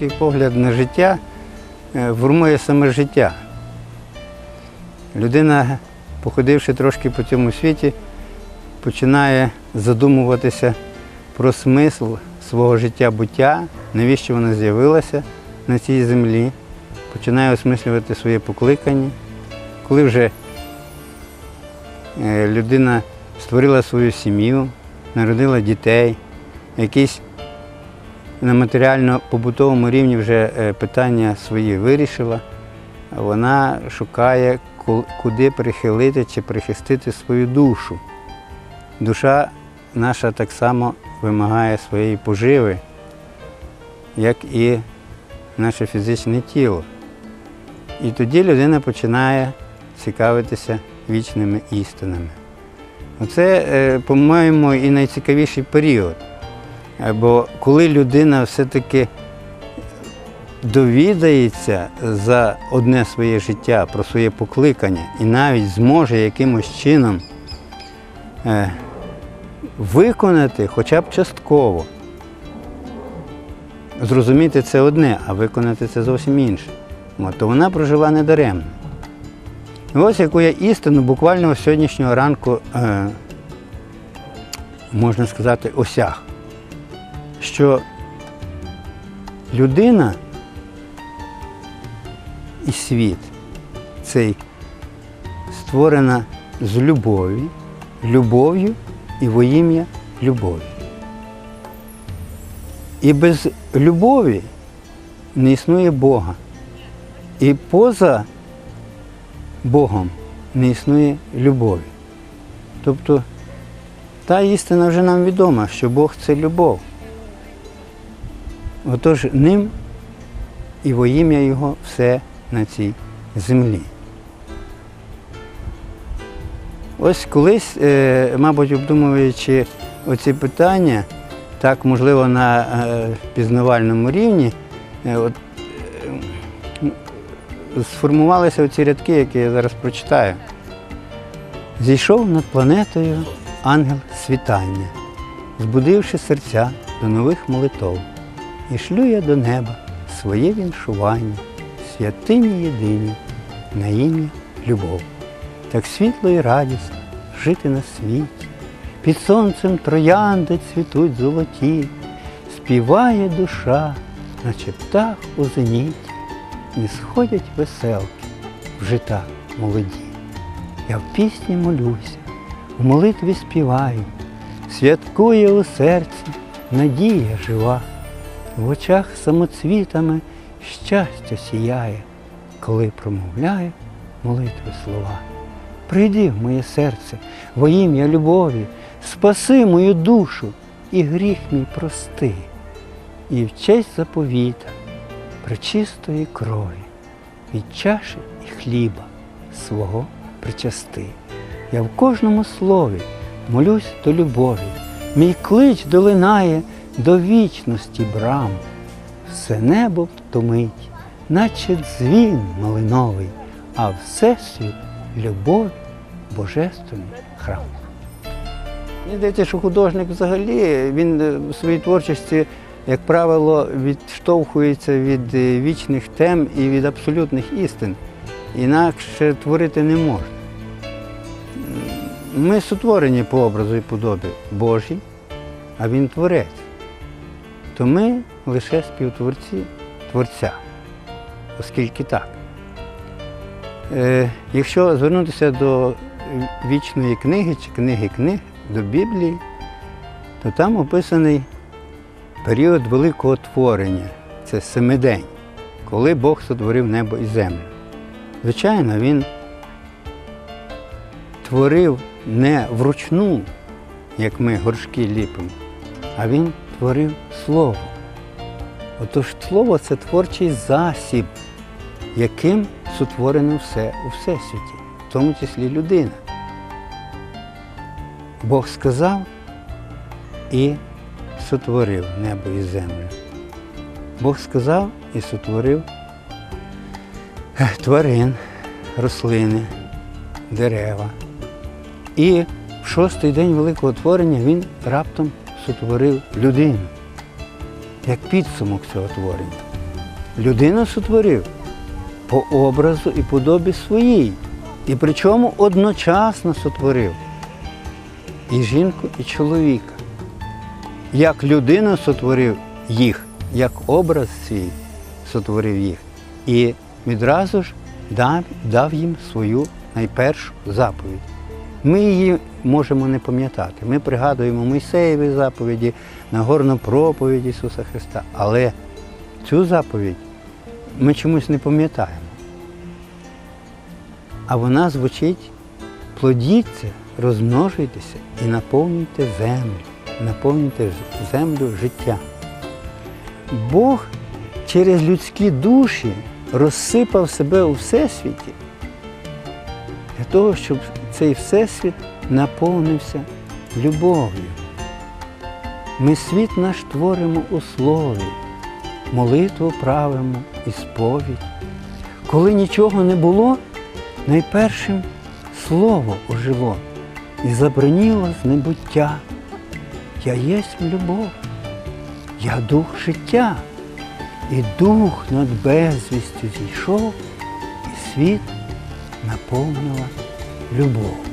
християнський погляд на життя е, формує саме життя. Людина, походивши трошки по цьому світі, починає задумуватися про смисл свого життя буття, навіщо вона з'явилася на цій землі, починає осмислювати своє покликання. Коли вже е, людина створила свою сім'ю, народила дітей, якісь на матеріально-побутовому рівні вже е, питання свої вирішила, вона шукає, куди прихилити чи прихистити свою душу. Душа наша так само вимагає своєї поживи, як і наше фізичне тіло. І тоді людина починає цікавитися вічними істинами. Оце, е, по-моєму, і найцікавіший період. Бо коли людина все-таки довідається за одне своє життя про своє покликання і навіть зможе якимось чином е, виконати хоча б частково. Зрозуміти це одне, а виконати це зовсім інше. То вона прожила недаремно. Ось яку я істину буквально сьогоднішнього ранку, е, можна сказати, осяг, що людина і світ цей створена з любові, любов'ю і во ім'я любові. І без любові не існує Бога. І поза Богом не існує любові. Тобто та істина вже нам відома, що Бог це любов. Отож ним і во ім'я Його все на цій землі. Ось колись, е, мабуть, обдумуючи оці питання, так можливо на е, пізнавальному рівні, е, от, сформувалися оці рядки, які я зараз прочитаю. Зійшов над планетою ангел світання, збудивши серця до нових молитов, і шлю я до неба своє віншування, святині єдині, на ім'я любов. Так світло і радісно жити на світі, під сонцем троянди цвітуть золоті, співає душа, наче птах у зеніті, і сходять веселки в жита молоді. Я в пісні молюся, в молитві співаю, святкує у серці надія жива, в очах самоцвітами щастя сіяє, коли промовляю молитви слова. Прийди в моє серце во ім'я любові, спаси мою душу і гріх мій прости, і в честь заповіта пречистої крові, від чаші і хліба свого причасти. Я в кожному слові молюсь до любові, мій клич долинає до вічності брам. Все небо втомить, наче дзвін малиновий, а всесвіт любові божественний храм. Мені здається, що художник взагалі він е, в своїй творчості, як правило, відштовхується від е, вічних тем і від абсолютних істин. Інакше творити не можна. Ми сотворені по образу і подобі Божій, а він творець. То ми лише співтворці Творця, оскільки так. Е, якщо звернутися до вічної книги чи книги книг, до Біблії, то там описаний період великого творення. Це семидень, коли Бог сотворив небо і землю. Звичайно, він творив не вручну, як ми горшки ліпимо, а він творив слово. Отож, слово це творчий засіб, яким сотворено все у всесвіті, в тому числі людина. Бог сказав і сотворив небо і землю. Бог сказав і сотворив е, тварин, рослини, дерева. І в шостий день великого творення він раптом сотворив людину, як підсумок цього творення. людину сотворив по образу і подобі своїй. І причому одночасно сотворив і жінку, і чоловіка. Як людину сотворив їх, як образ свій сотворив їх. І відразу ж дав, дав їм свою найпершу заповідь. Ми її можемо не пам'ятати. Ми пригадуємо Мойсеєві заповіді, Нагорну проповідь Ісуса Христа. Але цю заповідь ми чомусь не пам'ятаємо. А вона звучить: плодіться, розмножуйтеся і наповнюйте землю, наповнюйте землю життя. Бог через людські душі розсипав себе у всесвіті для того, щоб цей всесвіт наповнився любов'ю. Ми світ наш творимо у слові, молитву правимо і сповідь. Коли нічого не було, найпершим слово ожило і заброніло з небуття. Я єсть любов, я дух життя, і дух над безвістю зійшов, і світ наповнила любов.